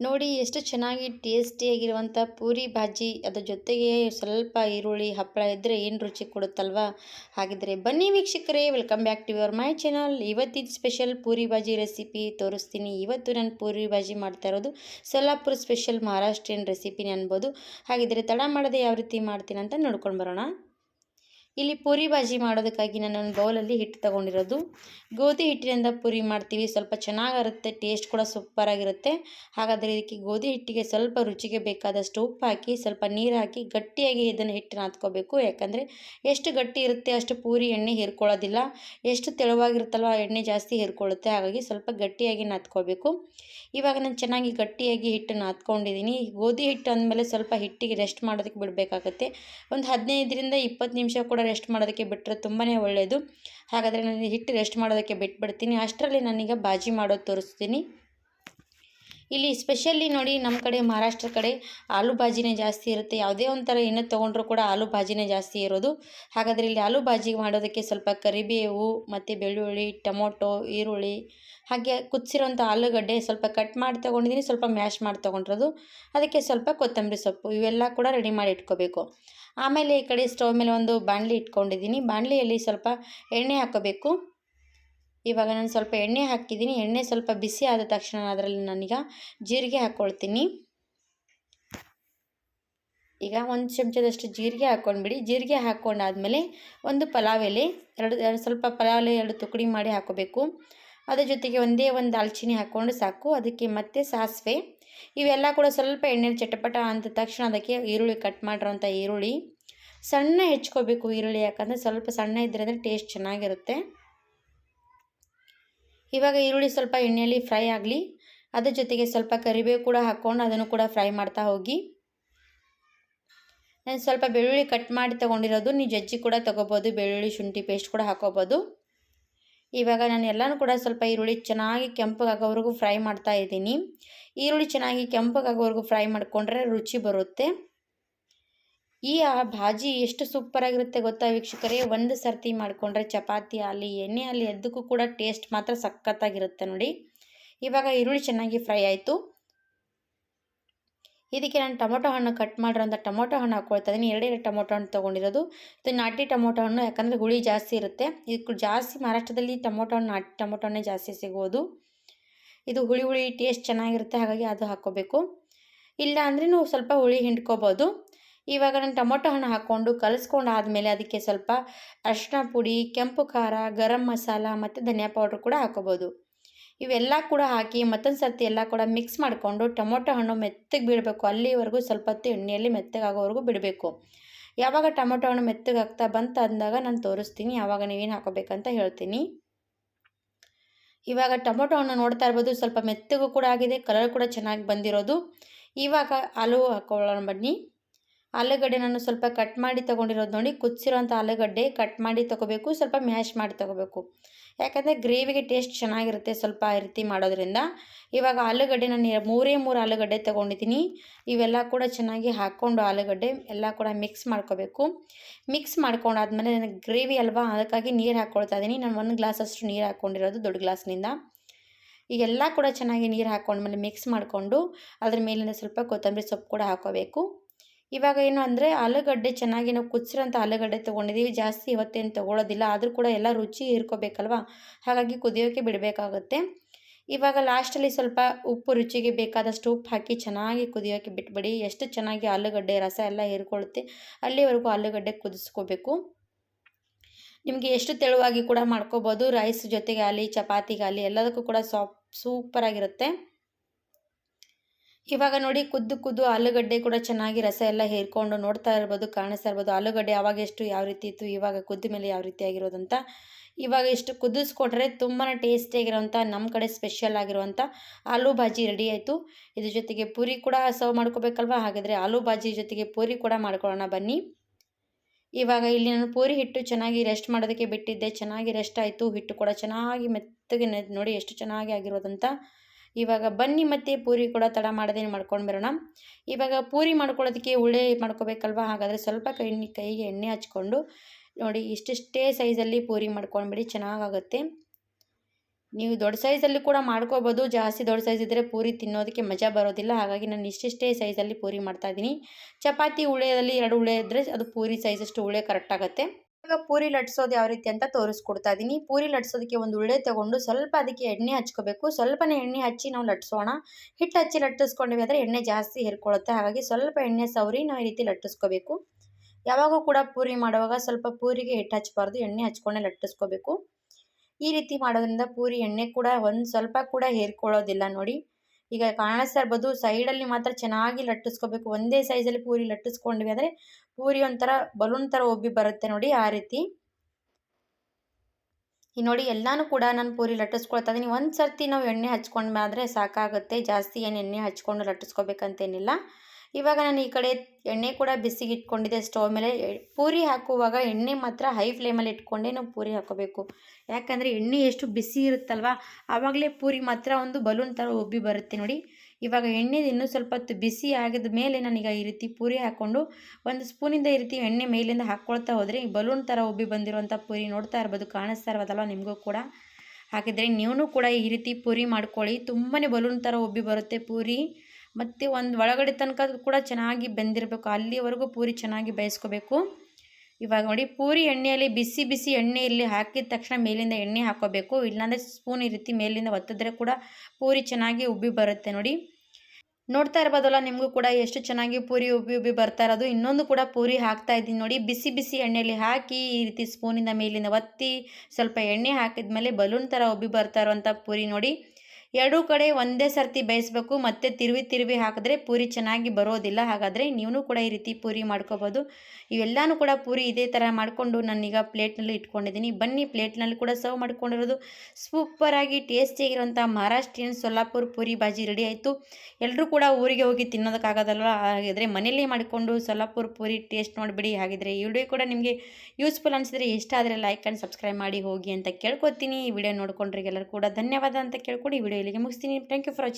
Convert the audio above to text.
ನೋಡಿ, ಎಷ್ಟು ಚೆನ್ನಾಗಿ ಟೇಸ್ಟಿಯಾಗಿರುವಂಥ ಪೂರಿ ಭಾಜಿ. ಅದರ ಜೊತೆಗೆ ಸ್ವಲ್ಪ ಈರುಳ್ಳಿ, ಹಪ್ಪಳ ಇದ್ದರೆ ಏನು ರುಚಿ ಕೊಡುತ್ತಲ್ವಾ? ಹಾಗಿದ್ರೆ ಬನ್ನಿ ವೀಕ್ಷಕರೇ welcome back to your my channel ಇವತ್ತಿನ ಸ್ಪೆಷಲ್ ಪೂರಿ ಭಾಜಿ ರೆಸಿಪಿ ತೋರಿಸ್ತೀನಿ. ಇವತ್ತು ನಾನು ಪೂರಿ ಭಾಜಿ ಮಾಡ್ತಾ ಇರೋದು ಸೊಲ್ಲಾಪುರ ಸ್ಪೆಷಲ್ ಮಹಾರಾಷ್ಟ್ರೀಯನ್ ರೆಸಿಪಿನೇ ಅನ್ಬೋದು. ಹಾಗಿದ್ರೆ ತಡ ಮಾಡದೆ ಯಾವ ರೀತಿ ಮಾಡ್ತೀನಿ ಅಂತ ನೋಡ್ಕೊಂಡು ಬರೋಣ. ಇಲ್ಲಿ ಪೂರಿ ಬಾಜಿ ಮಾಡೋದಕ್ಕಾಗಿ ನಾನು ಒಂದು ಬೌಲಲ್ಲಿ ಹಿಟ್ಟು ತಗೊಂಡಿರೋದು. ಗೋಧಿ ಹಿಟ್ಟಿನಿಂದ ಪೂರಿ ಮಾಡ್ತೀವಿ, ಸ್ವಲ್ಪ ಚೆನ್ನಾಗಿರುತ್ತೆ, ಟೇಸ್ಟ್ ಕೂಡ ಸೂಪರಾಗಿರುತ್ತೆ. ಹಾಗಾದರೆ ಇದಕ್ಕೆ ಗೋಧಿ ಹಿಟ್ಟಿಗೆ ಸ್ವಲ್ಪ ರುಚಿಗೆ ಬೇಕಾದಷ್ಟು ಉಪ್ಪು ಹಾಕಿ, ಸ್ವಲ್ಪ ನೀರು ಹಾಕಿ ಗಟ್ಟಿಯಾಗಿ ಇದನ್ನು ಹಿಟ್ಟು ನಾದ್ಕೋಬೇಕು ಯಾಕಂದರೆ ಎಷ್ಟು ಗಟ್ಟಿ ಇರುತ್ತೆ ಅಷ್ಟು ಪೂರಿ ಎಣ್ಣೆ ಹೇರ್ಕೊಳ್ಳೋದಿಲ್ಲ. ಎಷ್ಟು ತೆಳುವಾಗಿರುತ್ತಲ್ವ ಎಣ್ಣೆ ಜಾಸ್ತಿ ಹೀರ್ಕೊಳ್ಳುತ್ತೆ. ಹಾಗಾಗಿ ಸ್ವಲ್ಪ ಗಟ್ಟಿಯಾಗಿ ನಾದ್ಕೋಬೇಕು ಇವಾಗ ನಾನು ಚೆನ್ನಾಗಿ ಗಟ್ಟಿಯಾಗಿ ಹಿಟ್ಟು ನಾದ್ಕೊಂಡಿದ್ದೀನಿ ಗೋಧಿ ಹಿಟ್ಟು ಅಂದಮೇಲೆ ಸ್ವಲ್ಪ ಹಿಟ್ಟಿಗೆ ರೆಸ್ಟ್ ಮಾಡೋದಕ್ಕೆ ಬಿಡಬೇಕಾಗತ್ತೆ. ಒಂದು ಹದಿನೈದರಿಂದ ಇಪ್ಪತ್ತು ನಿಮಿಷ ಕೂಡ ರೆಸ್ಟ್ ಮಾಡೋದಕ್ಕೆ ಬಿಟ್ಟರೆ ತುಂಬಾ ಒಳ್ಳೆಯದು ಹಾಗಾದರೆ ನಾನು ಹಿಟ್ಟು ರೆಸ್ಟ್ ಮಾಡೋದಕ್ಕೆ ಬಿಟ್ಬಿಡ್ತೀನಿ. ಅಷ್ಟರಲ್ಲಿ ನಾನೀಗ ಬಾಜಿ ಮಾಡೋದು ತೋರಿಸ್ತೀನಿ. ಇಲ್ಲಿ ಸ್ಪೆಷಲಿ ನೋಡಿ ನಮ್ಮ ಕಡೆ, ಮಹಾರಾಷ್ಟ್ರ ಕಡೆ ಆಲೂ ಬಾಜಿನೇ ಜಾಸ್ತಿ ಇರುತ್ತೆ. ಯಾವುದೇ ಒಂಥರ ಏನು ತೊಗೊಂಡ್ರೂ ಕೂಡ ಆಲೂ ಬಾಜಿನೇ ಜಾಸ್ತಿ ಇರೋದು. ಹಾಗಾದರೆ ಇಲ್ಲಿ ಆಲೂ ಭಾಜಿ ಮಾಡೋದಕ್ಕೆ ಸ್ವಲ್ಪ ಕರಿಬೇವು, ಮತ್ತು ಬೆಳ್ಳುಳ್ಳಿ, ಟೊಮೊಟೊ, ಈರುಳ್ಳಿ, ಹಾಗೆ ಕುದಿಸಿರೋಂಥ ಆಲೂಗಡ್ಡೆ ಸ್ವಲ್ಪ ಕಟ್ ಮಾಡಿ ತೊಗೊಂಡಿದ್ದೀನಿ, ಸ್ವಲ್ಪ ಮ್ಯಾಶ್ ಮಾಡಿ ತೊಗೊಂಡಿರೋದು. ಅದಕ್ಕೆ ಸ್ವಲ್ಪ ಕೊತ್ತಂಬರಿ ಸೊಪ್ಪು ಇವೆಲ್ಲ ಕೂಡ ರೆಡಿ ಮಾಡಿ ಇಟ್ಕೋಬೇಕು. ಆಮೇಲೆ ಈ ಕಡೆ ಸ್ಟವ್ ಮೇಲೆ ಒಂದು ಬಾಣಲಿ ಇಟ್ಕೊಂಡಿದ್ದೀನಿ. ಬಾಣಲಿಯಲ್ಲಿ ಸ್ವಲ್ಪ ಎಣ್ಣೆ ಹಾಕೋಬೇಕು. ಇವಾಗ ನಾನು ಸ್ವಲ್ಪ ಎಣ್ಣೆ ಹಾಕಿದ್ದೀನಿ. ಎಣ್ಣೆ ಸ್ವಲ್ಪ ಬಿಸಿ ಆದ ತಕ್ಷಣ ಅದರಲ್ಲಿ ನಾನೀಗ ಜೀರಿಗೆ ಹಾಕ್ಕೊಳ್ತೀನಿ ಈಗ ಒಂದು ಚಮಚದಷ್ಟು ಜೀರಿಗೆ ಹಾಕ್ಕೊಂಡ್ಬಿಡಿ ಜೀರಿಗೆ ಹಾಕ್ಕೊಂಡಾದ್ಮೇಲೆ ಒಂದು ಪಲಾವ್ ಎಲೆ, ಎರಡು ಸ್ವಲ್ಪ ಪಲಾವ್ ಎಲೆ ಎರಡು ತುಕಡಿ ಮಾಡಿ ಹಾಕೋಬೇಕು. ಅದ್ರ ಜೊತೆಗೆ ಒಂದೇ ಒಂದು ದಾಲ್ಚಿನ್ನಿ ಹಾಕ್ಕೊಂಡು ಸಾಕು. ಅದಕ್ಕೆ ಮತ್ತೆ ಸಾಸಿವೆ. ಇವೆಲ್ಲ ಕೂಡ ಸ್ವಲ್ಪ ಎಣ್ಣೆಲಿ ಚಟಪಟ ಅಂದ ತಕ್ಷಣ ಅದಕ್ಕೆ ಈರುಳ್ಳಿ ಕಟ್ ಮಾಡಿರೋಂಥ ಈರುಳ್ಳಿ. ಸಣ್ಣ ಹೆಚ್ಕೋಬೇಕು ಈರುಳ್ಳಿ, ಯಾಕಂದರೆ ಸ್ವಲ್ಪ ಸಣ್ಣ ಇದ್ದರೆ ಅಂದರೆ ಟೇಸ್ಟ್ ಚೆನ್ನಾಗಿರುತ್ತೆ. ಇವಾಗ ಈರುಳ್ಳಿ ಸ್ವಲ್ಪ ಎಣ್ಣೆಯಲ್ಲಿ ಫ್ರೈ ಆಗಲಿ, ಅದ್ರ ಜೊತೆಗೆ ಸ್ವಲ್ಪ ಕರಿಬೇವು ಕೂಡ ಹಾಕ್ಕೊಂಡು ಅದನ್ನು ಕೂಡ ಫ್ರೈ ಮಾಡ್ತಾ ಹೋಗಿ. ನಾನು ಸ್ವಲ್ಪ ಬೆಳ್ಳುಳ್ಳಿ ಕಟ್ ಮಾಡಿ ತೊಗೊಂಡಿರೋದು ನೀವು ಜಜ್ಜಿ ಕೂಡ ತೊಗೋಬೋದು, ಬೆಳ್ಳುಳ್ಳಿ ಶುಂಠಿ ಪೇಸ್ಟ್ ಕೂಡ ಹಾಕೋಬೋದು. ಇವಾಗ ನಾನು ಎಲ್ಲನೂ ಕೂಡ ಸ್ವಲ್ಪ ಈರುಳ್ಳಿ ಚೆನ್ನಾಗಿ ಕೆಂಪಗಾಗೋವರೆಗೂ ಫ್ರೈ ಮಾಡ್ತಾ ಇದ್ದೀನಿ. ಈರುಳ್ಳಿ ಚೆನ್ನಾಗಿ ಕೆಂಪಗಾಗೋವರೆಗೂ ಫ್ರೈ ಮಾಡಿಕೊಂಡ್ರೆ ರುಚಿ ಬರುತ್ತೆ. ಈ ಆ ಭಾಜಿ ಎಷ್ಟು ಸೂಪರಾಗಿರುತ್ತೆ ಗೊತ್ತಾ ವೀಕ್ಷಕರೇ? ಒಂದು ಸರ್ತಿ ಮಾಡಿಕೊಂಡ್ರೆ ಚಪಾತಿ ಅಲ್ಲಿ ಎಣ್ಣೆ ಅಲ್ಲಿ ಎದ್ದಕ್ಕೂ ಕೂಡ ಟೇಸ್ಟ್ ಮಾತ್ರ ಸಖತ್ತಾಗಿರುತ್ತೆ ನೋಡಿ. ಇವಾಗ ಈರುಳ್ಳಿ ಚೆನ್ನಾಗಿ ಫ್ರೈ ಆಯಿತು. ಇದಕ್ಕೆ ನಾನು ಟೊಮೊಟೊ ಹಣ್ಣು ಕಟ್ ಮಾಡಿರೋಂಥ ಟೊಮೊಟೊ ಹಣ್ಣು ಹಾಕ್ಕೊಳ್ತಾ ಇದ್ದೀನಿ ಎರಡೆರಡು ಟೊಮೊಟೊ ಹಣ್ಣು ತೊಗೊಂಡಿರೋದು. ಇದು ನಾಟಿ ಟೊಮೊಟೊ ಹಣ್ಣು, ಯಾಕಂದರೆ ಹುಳಿ ಜಾಸ್ತಿ ಇರುತ್ತೆ. ಇದಕ್ಕೆ ಜಾಸ್ತಿ ಮಹಾರಾಷ್ಟ್ರದಲ್ಲಿ ಟೊಮೊಟೊ ಹಣ್ಣು, ನಾಟಿ ಟೊಮೊಟೊ ಹಣ್ಣೇ ಜಾಸ್ತಿ ಸಿಗೋದು. ಇದು ಹುಳಿ ಹುಳಿ ಟೇಸ್ಟ್ ಚೆನ್ನಾಗಿರುತ್ತೆ, ಹಾಗಾಗಿ ಅದು ಹಾಕ್ಕೋಬೇಕು. ಇಲ್ಲ ಅಂದರೆ ನೀವು ಸ್ವಲ್ಪ ಹುಳಿ ಹಿಂಡ್ಕೋಬೋದು. ಇವಾಗ ನಾನು ಟೊಮೊಟೊ ಹಣ್ಣು ಹಾಕ್ಕೊಂಡು ಕಲಿಸ್ಕೊಂಡು ಆದಮೇಲೆ ಅದಕ್ಕೆ ಸ್ವಲ್ಪ ಅರಿಶಿನ ಪುಡಿ, ಕೆಂಪು ಖಾರ, ಗರಂ ಮಸಾಲ ಮತ್ತು ಧನಿಯಾ ಪೌಡ್ರ್ ಕೂಡ ಹಾಕೋಬೋದು ಇವೆಲ್ಲ ಕೂಡ ಹಾಕಿ ಮತ್ತೊಂದು ಸರ್ತಿ ಎಲ್ಲ ಕೂಡ ಮಿಕ್ಸ್ ಮಾಡಿಕೊಂಡು ಟೊಮೊಟೊ ಹಣ್ಣು ಮೆತ್ತಗೆ ಬಿಡಬೇಕು. ಅಲ್ಲಿವರೆಗೂ ಸ್ವಲ್ಪ ಹೊತ್ತು ಎಣ್ಣೆಯಲ್ಲಿ ಮೆತ್ತಗಾಗೋವರೆಗೂ ಬಿಡಬೇಕು. ಯಾವಾಗ ಟೊಮೊಟೊ ಹಣ್ಣು ಮೆತ್ತಗೆ ಆಗ್ತಾ ಬಂತು ಅಂದಾಗ ನಾನು ತೋರಿಸ್ತೀನಿ. ಯಾವಾಗ ನೀವೇನು ಹಾಕೋಬೇಕಂತ ಹೇಳ್ತೀನಿ. ಇವಾಗ ಟೊಮೊಟೊ ಹಣ್ಣು ನೋಡ್ತಾ ಇರ್ಬೋದು. ಸ್ವಲ್ಪ ಮೆತ್ತಗೂ ಕೂಡ ಆಗಿದೆ. ಕಲರ್ ಕೂಡ ಚೆನ್ನಾಗಿ ಬಂದಿರೋದು. ಇವಾಗ ಆಲೂ ಹಾಕೊಳ್ಳೋಣ ಬನ್ನಿ. ಆಲೂಗಡ್ಡೆ ನಾನು ಸ್ವಲ್ಪ ಕಟ್ ಮಾಡಿ ತೊಗೊಂಡಿರೋದು ನೋಡಿ, ಕುದಿಸಿರೋಂಥ ಆಲೂಗಡ್ಡೆ ಕಟ್ ಮಾಡಿ ತೊಗೋಬೇಕು, ಸ್ವಲ್ಪ ಮ್ಯಾಶ್ ಮಾಡಿ ತೊಗೋಬೇಕು. ಯಾಕಂದರೆ ಗ್ರೇವಿಗೆ ಟೇಸ್ಟ್ ಚೆನ್ನಾಗಿರುತ್ತೆ ಸ್ವಲ್ಪ ಈ ರೀತಿ ಮಾಡೋದ್ರಿಂದ. ಇವಾಗ ಆಲೂಗಡ್ಡೆ ನಾನು ಮೂರೇ, ಮೂರು ಆಲೂಗಡ್ಡೆ ತೊಗೊಂಡಿದ್ದೀನಿ. ಇವೆಲ್ಲ ಕೂಡ ಚೆನ್ನಾಗಿ ಹಾಕ್ಕೊಂಡು ಆಲೂಗಡ್ಡೆ ಎಲ್ಲ ಕೂಡ ಮಿಕ್ಸ್ ಮಾಡ್ಕೋಬೇಕು. ಮಿಕ್ಸ್ ಮಾಡ್ಕೊಂಡಾದ್ಮೇಲೆ ನನಗೆ ಗ್ರೇವಿ ಅಲ್ವಾ, ಅದಕ್ಕಾಗಿ ನೀರು ಹಾಕ್ಕೊಳ್ತಾ ಇದ್ದೀನಿ ನಾನು ಒಂದು ಗ್ಲಾಸಷ್ಟು ನೀರು ಹಾಕ್ಕೊಂಡಿರೋದು ದೊಡ್ಡ ಗ್ಲಾಸ್ನಿಂದ ಈಗೆಲ್ಲ ಕೂಡ ಚೆನ್ನಾಗಿ ನೀರು ಹಾಕ್ಕೊಂಡ್ಮೇಲೆ ಮಿಕ್ಸ್ ಮಾಡಿಕೊಂಡು, ಅದ್ರ ಮೇಲಿಂದ ಸ್ವಲ್ಪ ಕೊತ್ತಂಬರಿ ಸೊಪ್ಪು ಕೂಡ ಹಾಕೋಬೇಕು. ಇವಾಗ ಏನು ಅಂದರೆ ಆಲೂಗಡ್ಡೆ ಚೆನ್ನಾಗಿ ನಾವು ಕುದಿಸಿರೋಂಥ ಆಲೂಗಡ್ಡೆ ತೊಗೊಂಡಿದ್ದೀವಿ. ಜಾಸ್ತಿ ಇವತ್ತೇನು ತೊಗೊಳೋದಿಲ್ಲ. ಆದರೂ ಕೂಡ ಎಲ್ಲ ರುಚಿ ಇರ್ಕೋಬೇಕಲ್ವ ಹಾಗಾಗಿ ಕುದಿಯೋಕ್ಕೆ ಬಿಡಬೇಕಾಗುತ್ತೆ. ಇವಾಗ ಲಾಸ್ಟಲ್ಲಿ ಸ್ವಲ್ಪ ಉಪ್ಪು ರುಚಿಗೆ ಬೇಕಾದಷ್ಟು ಉಪ್ಪು ಹಾಕಿ ಚೆನ್ನಾಗಿ ಕುದಿಯೋಕ್ಕೆ ಬಿಟ್ಬಿಡಿ. ಎಷ್ಟು ಚೆನ್ನಾಗಿ ಆಲೂಗಡ್ಡೆ ರಸ ಎಲ್ಲ ಹೀರ್ಕೊಳ್ಳುತ್ತೆ ಅಲ್ಲಿವರೆಗೂ ಆಲೂಗಡ್ಡೆ ಕುದಿಸ್ಕೋಬೇಕು. ನಿಮಗೆ ಎಷ್ಟು ತೆಳುವಾಗಿ ಕೂಡ ಮಾಡ್ಕೋಬೋದು. ರೈಸ್ ಜೊತೆಗೆ ಆಗಲಿ ಚಪಾತಿಗಾಗಲಿ ಎಲ್ಲದಕ್ಕೂ ಕೂಡ ಸಾಪ್ ಸೂಪರಾಗಿರುತ್ತೆ. ಇವಾಗ ನೋಡಿ ಕುದ್ದು ಕುದ್ದು ಆಲೂಗಡ್ಡೆ ಕೂಡ ಚೆನ್ನಾಗಿ ರಸ ಎಲ್ಲ ಹೇರ್ಕೊಂಡು ನೋಡ್ತಾ ಇರ್ಬೋದು, ಕಾಣಿಸ್ತಾ ಇರ್ಬೋದು. ಆಲೂಗಡ್ಡೆ ಆವಾಗ ಎಷ್ಟು ಯಾವ ರೀತಿ ಇತ್ತು, ಇವಾಗ ಕುದ್ದ ಮೇಲೆ ಯಾವ ರೀತಿ ಆಗಿರೋದಂತ. ಇವಾಗ ಇಷ್ಟು ಕುದಿಸ್ಕೊಟ್ರೆ ತುಂಬಾ ಟೇಸ್ಟಿಯಾಗಿರೋವಂಥ ನಮ್ಮ ಕಡೆ ಸ್ಪೆಷಲ್ ಆಗಿರುವಂಥ ಆಲೂ ಬಾಜಿ ರೆಡಿ ಆಯಿತು. ಇದ್ರ ಜೊತೆಗೆ ಪೂರಿ ಕೂಡ ಸರ್ವ್ ಮಾಡ್ಕೋಬೇಕಲ್ವ? ಹಾಗಾದರೆ ಆಲೂ ಬಾಜಿ ಜೊತೆಗೆ ಪೂರಿ ಕೂಡ ಮಾಡ್ಕೊಳ್ಳೋಣ ಬನ್ನಿ. ಇವಾಗ ಇಲ್ಲಿ ನಾನು ಪೂರಿ ಹಿಟ್ಟು ಚೆನ್ನಾಗಿ ರೆಸ್ಟ್ ಮಾಡೋದಕ್ಕೆ ಬಿಟ್ಟಿದ್ದೆ. ಚೆನ್ನಾಗಿ ರೆಸ್ಟ್ ಆಯಿತು. ಹಿಟ್ಟು ಕೂಡ ಚೆನ್ನಾಗಿ ಮೆತ್ತಗೆ ನೋಡಿ ಎಷ್ಟು ಚೆನ್ನಾಗಿ ಆಗಿರೋದಂತ. ಇವಾಗ ಬನ್ನಿ ಮತ್ತೆ ಪೂರಿ ಕೂಡ ತಡ ಮಾಡೋದೇನು ಮಾಡ್ಕೊಂಡು ಬರೋಣ. ಇವಾಗ ಪೂರಿ ಮಾಡ್ಕೊಳ್ಳೋದಕ್ಕೆ ಉಳ್ಳೆ ಮಾಡ್ಕೋಬೇಕಲ್ವ? ಹಾಗಾದರೆ ಸ್ವಲ್ಪ ಕೈ, ಕೈಗೆ ಎಣ್ಣೆ ಹಚ್ಕೊಂಡು ನೋಡಿ ಇಷ್ಟಿಷ್ಟೇ ಸೈಜಲ್ಲಿ ಪೂರಿ ಮಾಡ್ಕೊಂಡ್ಬಿಡಿ, ಚೆನ್ನಾಗಾಗುತ್ತೆ. ನೀವು ದೊಡ್ಡ ಸೈಜಲ್ಲಿ ಕೂಡ ಮಾಡ್ಕೋಬೋದು, ಜಾಸ್ತಿ ದೊಡ್ಡ ಸೈಜ್ ಇದ್ದರೆ ಪೂರಿ ತಿನ್ನೋದಕ್ಕೆ ಮಜಾ ಬರೋದಿಲ್ಲ. ಹಾಗಾಗಿ ನಾನು ಇಷ್ಟಿಷ್ಟೇ ಸೈಜಲ್ಲಿ ಪೂರಿ ಮಾಡ್ತಾಯಿದ್ದೀನಿ ಚಪಾತಿ ಉಳೆಯಲ್ಲಿ ಎರಡು ಉಳೆ ಇದ್ದರೆ ಅದು ಪೂರಿ ಸೈಜಷ್ಟು ಉಳೆ ಕರೆಕ್ಟ್ ಆಗುತ್ತೆ. ಪೂರಿ ಲಟ್ಸೋದು ಯಾವ ರೀತಿ ಅಂತ ತೋರಿಸ್ಕೊಡ್ತಾ ಇದ್ದೀನಿ ಪೂರಿ ಲಟ್ಸೋದಕ್ಕೆ ಒಂದು ಉಳ್ಳೆ ತಗೊಂಡು ಸ್ವಲ್ಪ ಅದಕ್ಕೆ ಎಣ್ಣೆ ಹಚ್ಕೋಬೇಕು. ಸ್ವಲ್ಪನೇ ಎಣ್ಣೆ ಹಚ್ಚಿ ನಾವು ಲಟ್ಸೋಣ. ಹಿಟ್ಟು ಹಚ್ಚಿ ಲಟ್ಟಿಸ್ಕೊಂಡ್ವಿ ಅಂದರೆ ಎಣ್ಣೆ ಜಾಸ್ತಿ ಹೇರ್ಕೊಳ್ಳುತ್ತೆ. ಹಾಗಾಗಿ ಸ್ವಲ್ಪ ಎಣ್ಣೆ ಸವರಿ ನಾವು ಈ ರೀತಿ ಲಟ್ಟಿಸ್ಕೋಬೇಕು. ಯಾವಾಗೂ ಕೂಡ ಪೂರಿ ಮಾಡುವಾಗ ಸ್ವಲ್ಪ ಪೂರಿಗೆ ಹಿಟ್ಟು ಹಚ್ಚಬಾರ್ದು. ಎಣ್ಣೆ ಹಚ್ಕೊಂಡೆ ಲಟ್ಟಿಸ್ಕೋಬೇಕು. ಈ ರೀತಿ ಮಾಡೋದ್ರಿಂದ ಪೂರಿ ಎಣ್ಣೆ ಕೂಡ ಒಂದು ಸ್ವಲ್ಪ ಕೂಡ ಹೇರ್ಕೊಳ್ಳೋದಿಲ್ಲ ನೋಡಿ. ಈಗ ಕಾಣಿಸ್ತಾ ಇರ್ಬೋದು ಸೈಡಲ್ಲಿ ಮಾತ್ರ ಚೆನ್ನಾಗಿ ಲಟ್ಟಿಸ್ಕೋಬೇಕು. ಒಂದೇ ಸೈಜಲ್ಲಿ ಪೂರಿ ಲಟ್ಟಿಸ್ಕೊಂಡ್ವಿ ಅಂದರೆ ಪೂರಿ ಒಂಥರ ಬಲೂನ್ ಥರ ಒಬ್ಬಿ ಬರುತ್ತೆ ನೋಡಿ ಆ ರೀತಿ. ಈ ನೋಡಿ ಎಲ್ಲನೂ ಕೂಡ ನಾನು ಪೂರಿ ಲಟ್ಟಿಸ್ಕೊಳ್ತಾ ಇದ್ದೀನಿ ಒಂದು ಸರ್ತಿ ನಾವು ಎಣ್ಣೆ ಹಚ್ಕೊಂಡ್ಮಾದ್ರೆ ಸಾಕಾಗುತ್ತೆ. ಜಾಸ್ತಿ ಏನು ಎಣ್ಣೆ ಹಚ್ಕೊಂಡು ಲಟ್ಟಿಸ್ಕೋಬೇಕಂತೇನಿಲ್ಲ. ಇವಾಗ ನಾನು ಈ ಕಡೆ ಎಣ್ಣೆ ಕೂಡ ಬಿಸಿಗೆ ಇಟ್ಕೊಂಡಿದ್ದೆ ಸ್ಟವ್ ಮೇಲೆ. ಪೂರಿ ಹಾಕುವಾಗ ಎಣ್ಣೆ ಮಾತ್ರ ಹೈ ಫ್ಲೇಮಲ್ಲಿ ಇಟ್ಕೊಂಡೇ ನಾವು ಪೂರಿ ಹಾಕೋಬೇಕು. ಯಾಕಂದರೆ ಎಣ್ಣೆ ಎಷ್ಟು ಬಿಸಿ ಇರುತ್ತಲ್ವ? ಆವಾಗಲೇ ಪೂರಿ ಮಾತ್ರ ಒಂದು ಬಲೂನ್ ಥರ ಉಬ್ಬಿ ಬರುತ್ತೆ ನೋಡಿ. ಇವಾಗ ಎಣ್ಣೆ ಇನ್ನೂ ಸ್ವಲ್ಪ ಹೊತ್ತು ಬಿಸಿ ಆಗಿದ ಮೇಲೆ ನಾನೀಗ ಈ ರೀತಿ ಪೂರಿ ಹಾಕ್ಕೊಂಡು ಒಂದು ಸ್ಪೂನಿಂದ ಈ ರೀತಿ ಎಣ್ಣೆ ಮೇಲಿಂದ ಹಾಕ್ಕೊಳ್ತಾ ಹೋದರೆ ಈ ಬಲೂನ್ ಥರ ಉಬ್ಬಿ ಬಂದಿರುವಂಥ ಪೂರಿ ನೋಡ್ತಾ ಇರ್ಬೋದು, ಕಾಣಿಸ್ತಾ ಇರ್ಬೋದಲ್ವ ನಿಮಗೂ ಕೂಡ. ಹಾಗಿದ್ರೆ ನೀವು ಕೂಡ ಈ ರೀತಿ ಪೂರಿ ಮಾಡ್ಕೊಳ್ಳಿ. ತುಂಬಾ ಬಲೂನ್ ಥರ ಉಬ್ಬಿ ಬರುತ್ತೆ ಪೂರಿ. ಮತ್ತು ಒಂದು ಒಳಗಡೆ ತನಕ ಕೂಡ ಚೆನ್ನಾಗಿ ಬೆಂದಿರಬೇಕು. ಅಲ್ಲಿವರೆಗೂ ಪೂರಿ ಚೆನ್ನಾಗಿ ಬೇಯಿಸ್ಕೋಬೇಕು. ಇವಾಗ ನೋಡಿ, ಪೂರಿ ಎಣ್ಣೆಯಲ್ಲಿ ಬಿಸಿ ಬಿಸಿ ಎಣ್ಣೆಯಲ್ಲಿ ಹಾಕಿದ ತಕ್ಷಣ ಮೇಲಿಂದ ಎಣ್ಣೆ ಹಾಕೋಬೇಕು. ಇಲ್ಲಾಂದರೆ ಸ್ಪೂನ್ ಈ ರೀತಿ ಮೇಲಿಂದ ಒತ್ತಿದ್ರೆ ಕೂಡ ಪೂರಿ ಚೆನ್ನಾಗಿ ಉಬ್ಬಿ ಬರುತ್ತೆ ನೋಡಿ. ನೋಡ್ತಾ ಇರ್ಬೋದಲ್ಲ, ನಿಮಗೂ ಕೂಡ ಎಷ್ಟು ಚೆನ್ನಾಗಿ ಪೂರಿ ಉಬ್ಬಿ ಉಬ್ಬಿ ಬರ್ತಾ ಇರೋದು. ಇನ್ನೊಂದು ಕೂಡ ಪೂರಿ ಹಾಕ್ತಾ ಇದ್ದೀನಿ ನೋಡಿ. ಬಿಸಿ ಬಿಸಿ ಎಣ್ಣೆಯಲ್ಲಿ ಹಾಕಿ ಈ ರೀತಿ ಸ್ಪೂನಿಂದ ಮೇಲಿಂದ ಒತ್ತಿ ಸ್ವಲ್ಪ ಎಣ್ಣೆ ಹಾಕಿದ ಮೇಲೆ ಬಲೂನ್ ಥರ ಉಬ್ಬಿ ಬರ್ತಾ ಇರುವಂಥ ಪೂರಿ ನೋಡಿ. ಎರಡೂ ಕಡೆ ಒಂದೇ ಸರ್ತಿ ಬೇಯಿಸ್ಬೇಕು, ಮತ್ತು ತಿರುವಿ ತಿರುವಿ ಹಾಕಿದ್ರೆ ಪೂರಿ ಚೆನ್ನಾಗಿ ಬರೋದಿಲ್ಲ. ಹಾಗಾದರೆ ನೀವು ಕೂಡ ಈ ರೀತಿ ಪೂರಿ ಮಾಡ್ಕೋಬೋದು. ಇವೆಲ್ಲನೂ ಕೂಡ ಪೂರಿ ಇದೇ ಥರ ಮಾಡಿಕೊಂಡು ನಾನೀಗ ಪ್ಲೇಟ್ನಲ್ಲಿ ಇಟ್ಕೊಂಡಿದ್ದೀನಿ. ಬನ್ನಿ, ಪ್ಲೇಟ್ನಲ್ಲಿ ಕೂಡ ಸರ್ವ್ ಮಾಡ್ಕೊಂಡಿರೋದು. ಸೂಪರಾಗಿ ಟೇಸ್ಟಿಯಾಗಿರುವಂಥ ಮಹಾರಾಷ್ಟ್ರೀಯನ್ ಸೊಲ್ಲಾಪುರ್ ಪೂರಿ ಬಾಜಿ ರೆಡಿ ಆಯಿತು. ಎಲ್ಲರೂ ಕೂಡ ಊರಿಗೆ ಹೋಗಿ ತಿನ್ನೋದಕ್ಕಾಗೋದಲ್ಲ ಹಾಗಿದ್ರೆ ಮನೆಯಲ್ಲೇ ಮಾಡಿಕೊಂಡು ಸೊಲ್ಲಾಪುರ್ ಪೂರಿ ಟೇಸ್ಟ್ ನೋಡಿಬಿಡಿ ಹಾಗಿದ್ರೆ ಈ ವಿಡಿಯೋ ಕೂಡ ನಿಮಗೆ ಯೂಸ್ಫುಲ್ ಅನಿಸಿದ್ರೆ ಇಷ್ಟ ಆದರೆ ಲೈಕ್ ಆ್ಯಂಡ್ ಸಬ್ಸ್ಕ್ರೈಬ್ ಮಾಡಿ ಹೋಗಿ ಅಂತ ಕೇಳ್ಕೊತೀನಿ. ಈ ವಿಡಿಯೋ ನೋಡ್ಕೊಂಡ್ರಿಗೆಲ್ಲರೂ ಕೂಡ ಧನ್ಯವಾದ ಅಂತ ಕೇಳ್ಕೊಂಡು ಈ ವಿಡಿಯೋ ಇಲ್ಲಿಗೆ ಮುಗಿಸ್ತೀನಿ ಥ್ಯಾಂಕ್ ಯು ಫಾರ್ ವಾಚಿಂಗ್